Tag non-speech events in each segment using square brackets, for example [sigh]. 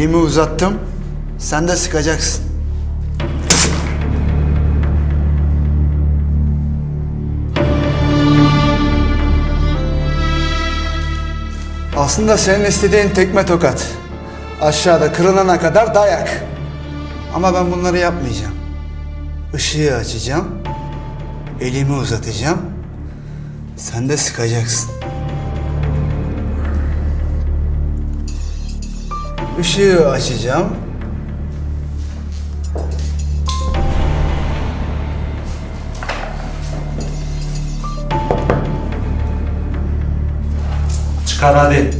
Elimi uzattım. Sen de sıkacaksın. Aslında senin istediğin tekme tokat. Aşağıda kırılana kadar dayak. Ama ben bunları yapmayacağım. Işığı açacağım. Elimi uzatacağım. Sen de sıkacaksın. Işığı açacağım. Çıkar hadi.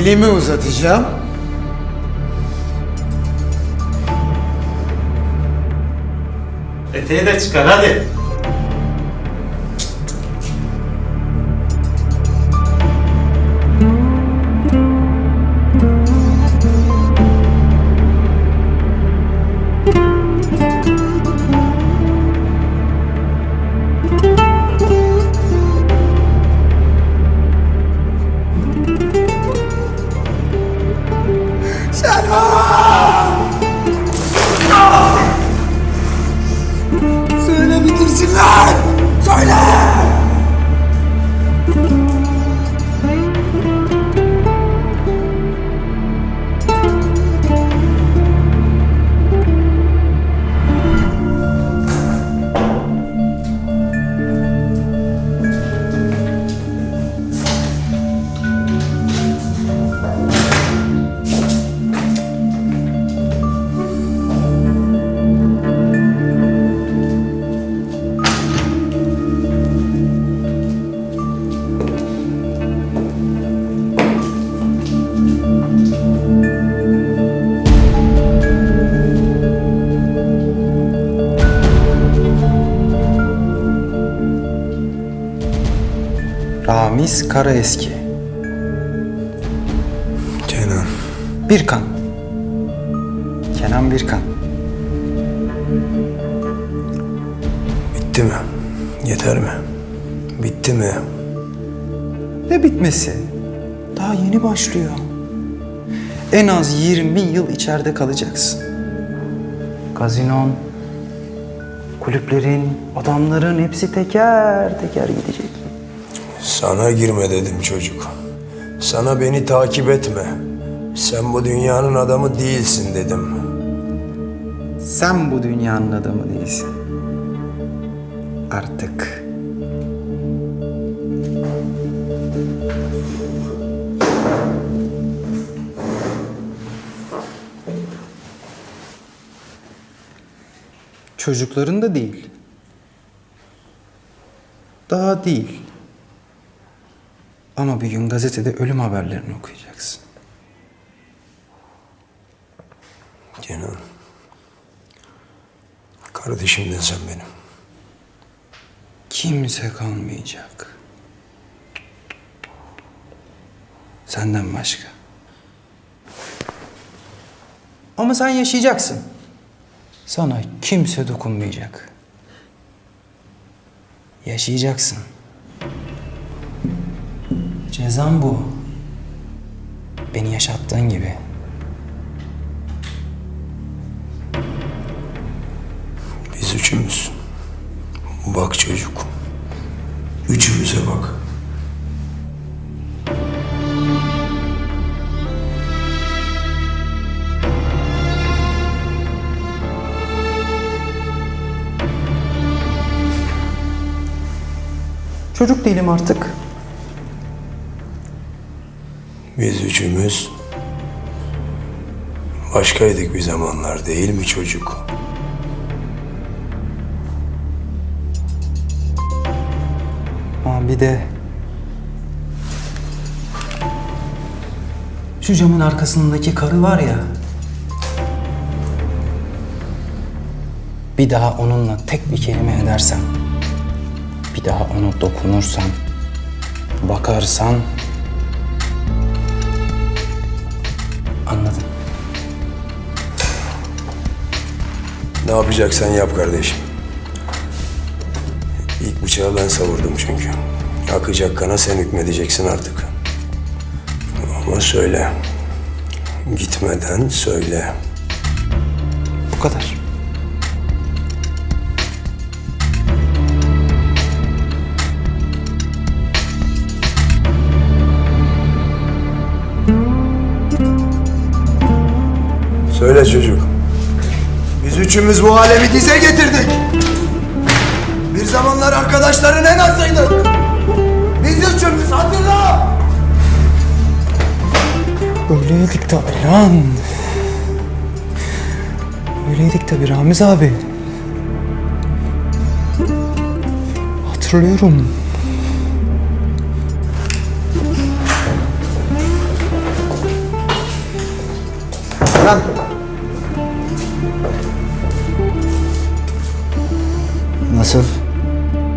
Elimi uzatacağım. Eteği de çıkar hadi. Ramiz Karaeski. Kenan. Birkan. Kenan Birkan. Bitti mi? Yeter mi? Bitti mi? Ne bitmesi? Daha yeni başlıyor. En az 20 yıl içeride kalacaksın. Gazinon, kulüplerin, adamların hepsi teker teker gidecek. Sana girme dedim çocuk. Sana beni takip etme. Sen bu dünyanın adamı değilsin dedim. Sen bu dünyanın adamı değilsin. Artık. Çocukların da değil. Daha değil. Ama bir gün gazetede ölüm haberlerini okuyacaksın. Kenan. Kardeşimdin sen benim. Kimse kalmayacak. Senden başka. Ama sen yaşayacaksın. Sana kimse dokunmayacak. Yaşayacaksın. Cezan bu. Beni yaşattığın gibi. Biz üçümüz. Bak çocuk. Üçümüze bak. Çocuk değilim artık. Biz üçümüz başkaydık bir zamanlar değil mi çocuk? Ha bir de... Şu camın arkasındaki karı var ya... Bir daha onunla tek bir kelime edersen... Bir daha ona dokunursan... Bakarsan... Ne yapacaksan yap kardeşim. İlk bıçağı ben savurdum çünkü. Akacak kana sen hükmedeceksin artık. Ama söyle. Gitmeden söyle. Bu kadar. Söyle çocuk. Üçümüz bu alemi dize getirdik. Bir zamanlar arkadaşların en azıydık. Biz üçümüz hatırla. Öyleydik tabii lan. Öyleydik tabii Ramiz abi. Hatırlıyorum. Lan. Nasıl?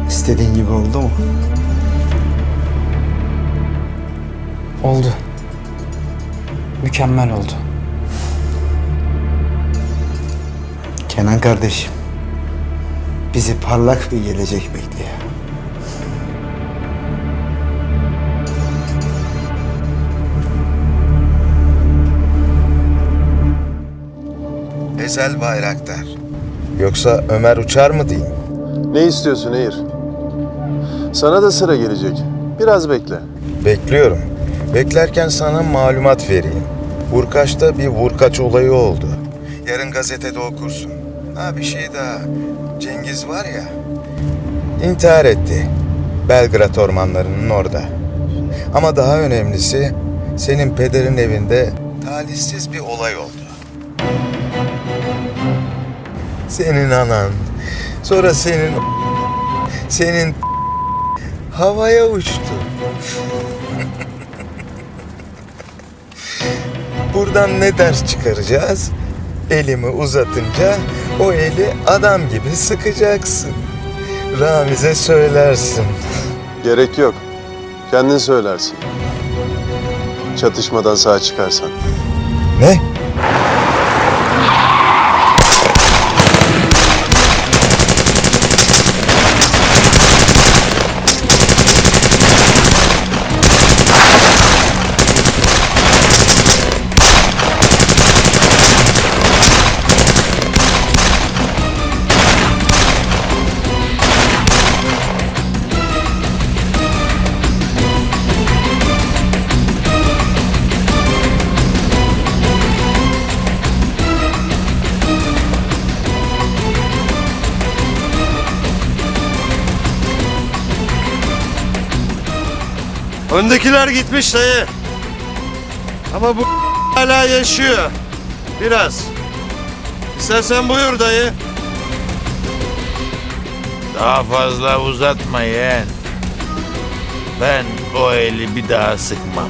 İstediğin gibi oldu mu? Oldu. Mükemmel oldu. Kenan kardeşim. Bizi parlak bir gelecek bekliyor. Ezel Bayraktar. Yoksa Ömer Uçar mı diyeyim? Ne istiyorsun Eğir? Sana da sıra gelecek. Biraz bekle. Bekliyorum. Beklerken sana malumat vereyim. Vurkaç'ta bir vurkaç olayı oldu. Yarın gazetede okursun. Ha bir şey daha. Cengiz var ya. intihar etti. Belgrad ormanlarının orada. Ama daha önemlisi senin pederin evinde talihsiz bir olay oldu. Senin anan, sonra senin senin havaya uçtu. Buradan ne ders çıkaracağız? Elimi uzatınca o eli adam gibi sıkacaksın. Ramiz'e söylersin. Gerek yok. Kendin söylersin. Çatışmadan sağ çıkarsan. Ne? Öndekiler gitmiş dayı. Ama bu hala yaşıyor. Biraz. İstersen buyur dayı. Daha fazla uzatma yeğen. Ben o eli bir daha sıkmam.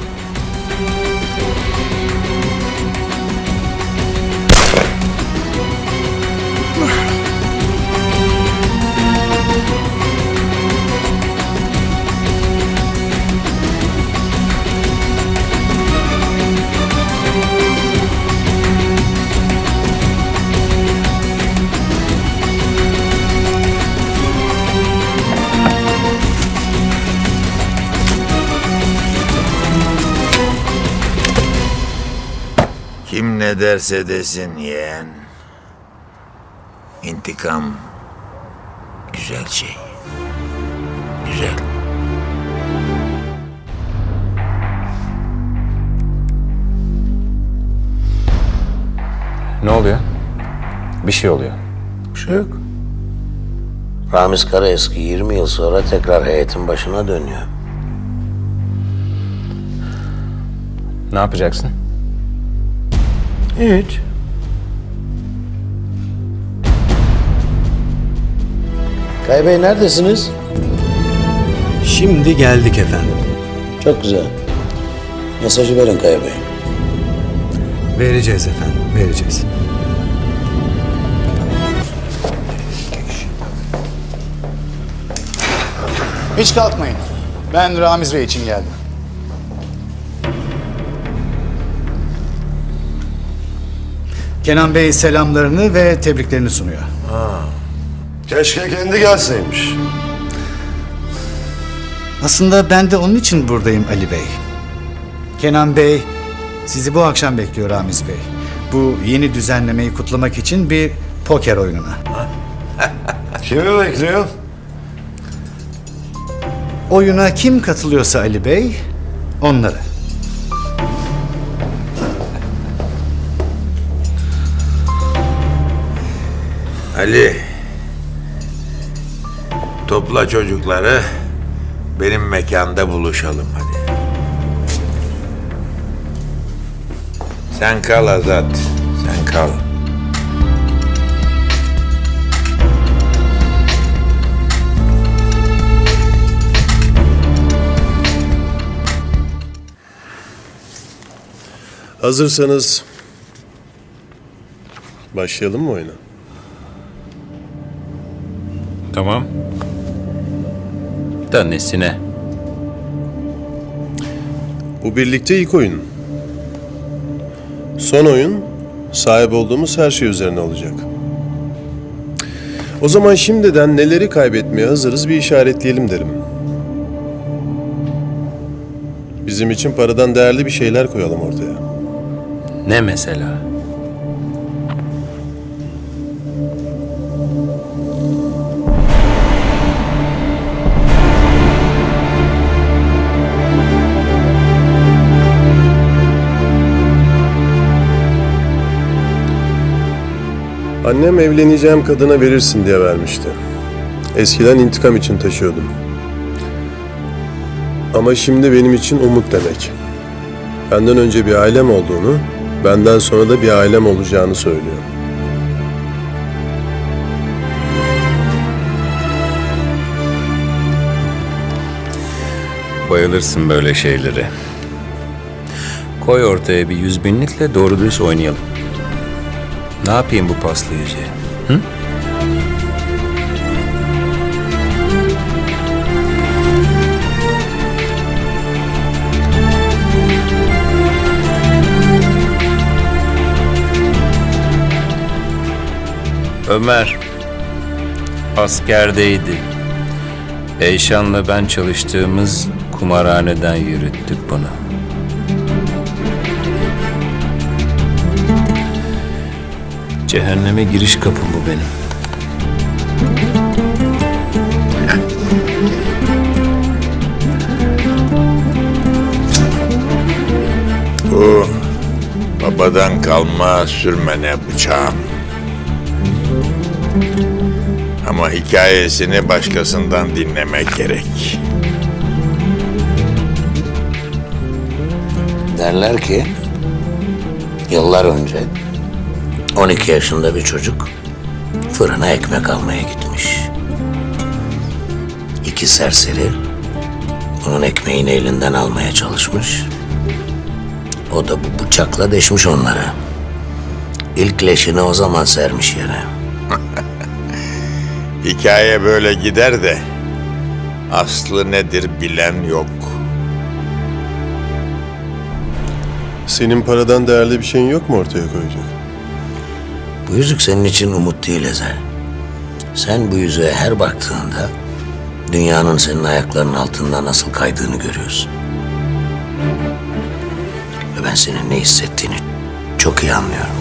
Ne derse desin yeğen. İntikam güzel şey. Güzel. Ne oluyor? Bir şey oluyor. Bir şey yok. Ramiz Karaeski 20 yıl sonra tekrar heyetin başına dönüyor. Ne yapacaksın? Hiç. Kay Bey neredesiniz? Şimdi geldik efendim. Çok güzel. Mesajı verin Kaya Bey. Vereceğiz efendim, vereceğiz. Hiç kalkmayın. Ben Ramiz Bey için geldim. Kenan Bey selamlarını ve tebriklerini sunuyor. Keşke kendi gelseymiş. Aslında ben de onun için buradayım Ali Bey. Kenan Bey sizi bu akşam bekliyor Ramiz Bey. Bu yeni düzenlemeyi kutlamak için bir poker oyununa. [laughs] Kimi bekliyor? Oyuna kim katılıyorsa Ali Bey, onları. Ali. Topla çocukları. Benim mekanda buluşalım hadi. Sen kal Azat. Sen kal. Hazırsanız başlayalım mı oyuna? Tamam. Da nesine? Bu birlikte ilk oyun. Son oyun sahip olduğumuz her şey üzerine olacak. O zaman şimdiden neleri kaybetmeye hazırız bir işaretleyelim derim. Bizim için paradan değerli bir şeyler koyalım ortaya. Ne mesela? Annem evleneceğim kadına verirsin diye vermişti. Eskiden intikam için taşıyordum. Ama şimdi benim için umut demek. Benden önce bir ailem olduğunu, benden sonra da bir ailem olacağını söylüyor. Bayılırsın böyle şeyleri. Koy ortaya bir yüz binlikle doğru düz oynayalım. Ne yapayım bu paslı yüzüğü? Hı? Ömer askerdeydi. Eyşan'la ben çalıştığımız kumarhaneden yürüttük bunu. Cehenneme giriş kapım bu benim. Bu babadan kalma sürmene bıçağım. Ama hikayesini başkasından dinlemek gerek. Derler ki yıllar önce 12 yaşında bir çocuk fırına ekmek almaya gitmiş. İki serseri onun ekmeğini elinden almaya çalışmış. O da bu bıçakla deşmiş onlara. İlk leşini o zaman sermiş yere. [laughs] Hikaye böyle gider de aslı nedir bilen yok. Senin paradan değerli bir şeyin yok mu ortaya koyacak? Bu yüzük senin için umut değil Ezel. Sen bu yüzüğe her baktığında dünyanın senin ayaklarının altında nasıl kaydığını görüyorsun. Ve ben senin ne hissettiğini çok iyi anlıyorum.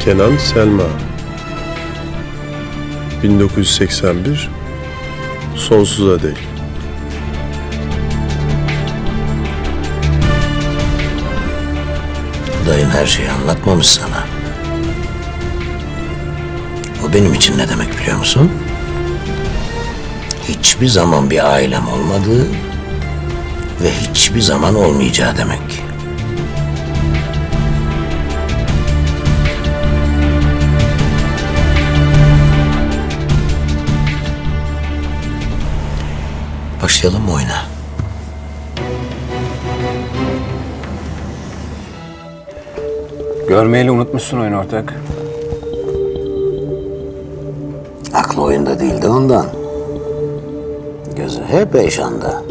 Kenan Selma 1981 Sonsuza dek Dayın her şeyi anlatmamış sana. O benim için ne demek biliyor musun? Hiçbir zaman bir ailem olmadığı ve hiçbir zaman olmayacağı demek. Başlayalım mı oyuna? Görmeyeli unutmuşsun oyun ortak. Aklı oyunda değildi ondan. Gözü hep Eyşan'da.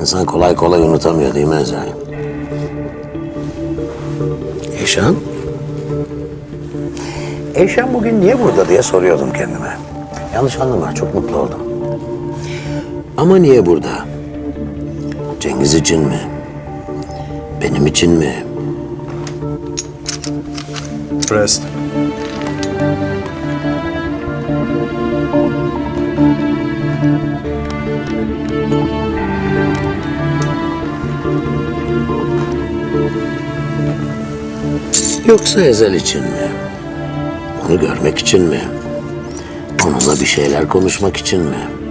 İnsan kolay kolay unutamıyor değil mi Ezel? Eyşan? Eyşan bugün niye burada diye soruyordum kendime. Yanlış anlama, çok mutlu oldum. Ama niye burada? Cengiz için mi? Benim için mi? Rest. Yoksa Ezel için mi? Onu görmek için mi? Onunla bir şeyler konuşmak için mi?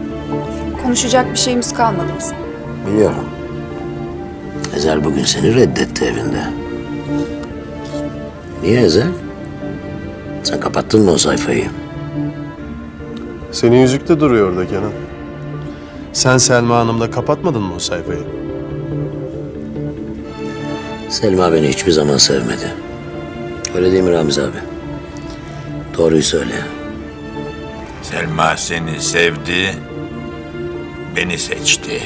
Konuşacak bir şeyimiz kalmadı bizim. Biliyorum. Ezel bugün seni reddetti evinde. Niye Ezel? Sen kapattın mı o sayfayı? Senin yüzükte duruyor orada Kenan. Sen Selma Hanım'la kapatmadın mı o sayfayı? Selma beni hiçbir zaman sevmedi. Öyle değil mi Ramiz abi? Doğruyu söyle. Selma seni sevdi, beni seçti.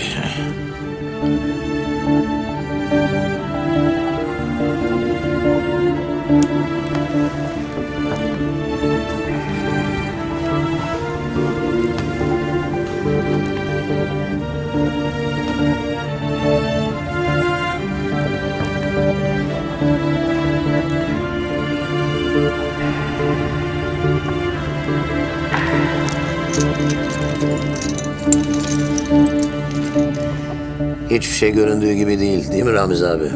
Hiçbir şey göründüğü gibi değil, değil mi Ramiz abi?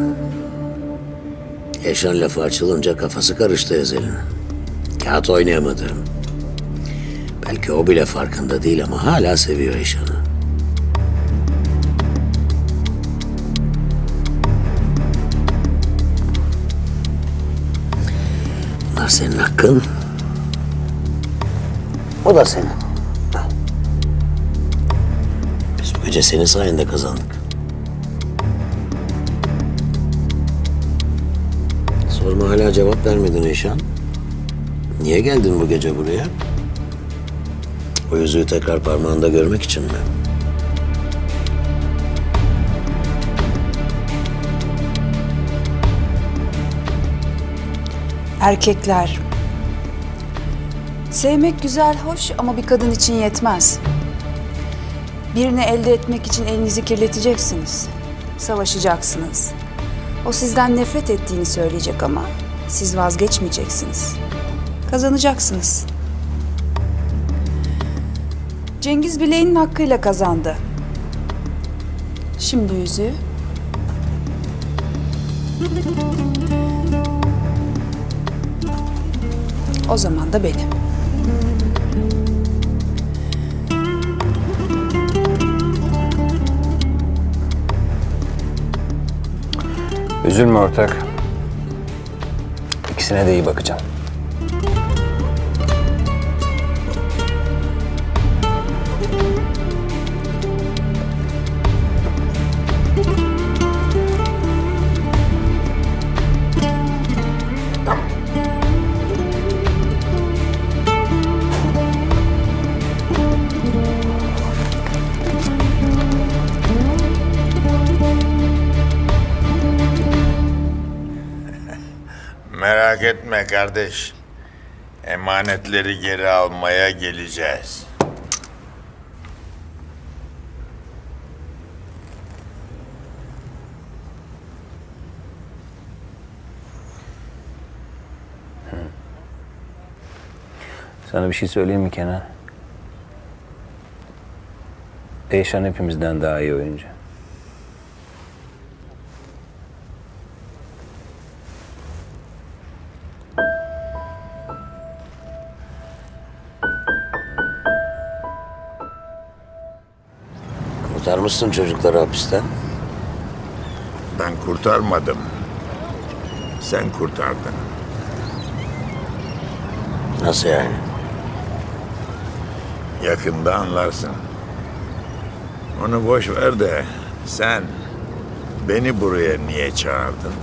Eşan lafı açılınca kafası karıştı Ezel'in. Kağıt oynayamadı. Belki o bile farkında değil ama hala seviyor Eşan'ı. Bunlar senin hakkın. O da senin. Biz bu gece senin sayende kazandık. Sorma hala cevap vermedin Eşan. Niye geldin bu gece buraya? O yüzüğü tekrar parmağında görmek için mi? Erkekler. Sevmek güzel, hoş ama bir kadın için yetmez. Birini elde etmek için elinizi kirleteceksiniz. Savaşacaksınız. O sizden nefret ettiğini söyleyecek ama siz vazgeçmeyeceksiniz. Kazanacaksınız. Cengiz bileğinin hakkıyla kazandı. Şimdi yüzüğü. O zaman da benim. Üzülme ortak. İkisine de iyi bakacağım. Merak etme kardeş. Emanetleri geri almaya geleceğiz. Sana bir şey söyleyeyim mi Kenan? Eyşan hepimizden daha iyi oyuncu. Kurtarmışsın çocukları hapisten. Ben kurtarmadım. Sen kurtardın. Nasıl yani? Yakında anlarsın. Onu boş ver de sen beni buraya niye çağırdın?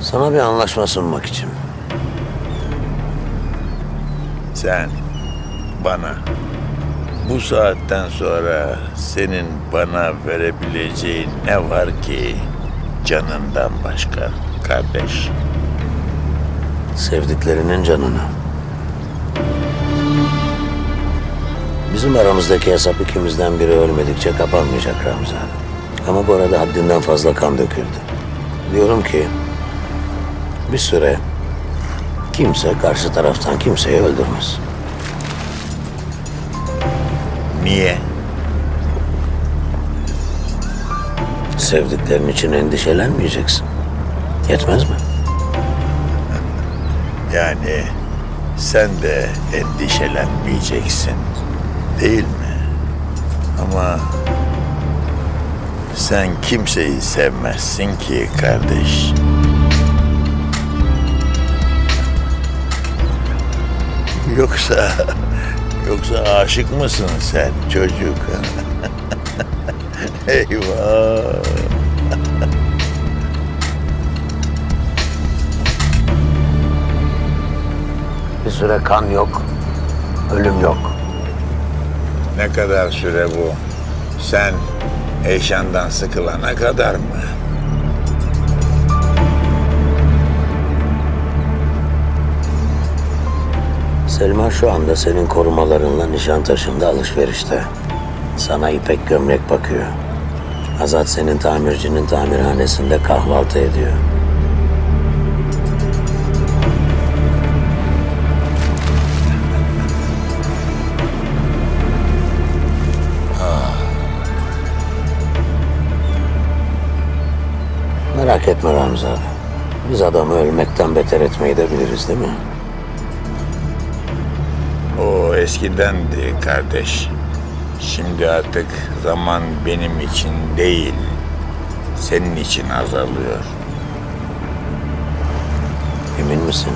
Sana bir anlaşma sunmak için. Sen bana bu saatten sonra senin bana verebileceğin ne var ki canından başka kardeş? Sevdiklerinin canını. Bizim aramızdaki hesap ikimizden biri ölmedikçe kapanmayacak Ramza. Ama bu arada haddinden fazla kan döküldü. Diyorum ki bir süre kimse karşı taraftan kimseyi öldürmez. Niye? Sevdiklerin için endişelenmeyeceksin. Yetmez mi? Yani sen de endişelenmeyeceksin. Değil mi? Ama sen kimseyi sevmezsin ki kardeş. Yoksa yoksa aşık mısın sen çocuk? [laughs] Eyvah. Bir süre kan yok, ölüm yok. Ne kadar süre bu? Sen heyecandan sıkılana kadar mı? Selma şu anda senin korumalarınla Nişantaşı'nda alışverişte. Sana ipek gömlek bakıyor. Azat senin tamircinin tamirhanesinde kahvaltı ediyor. Merak etme Ramza. Biz adamı ölmekten beter etmeyi de biliriz değil mi? Eskidendi kardeş. Şimdi artık zaman benim için değil, senin için azalıyor. Emin misin?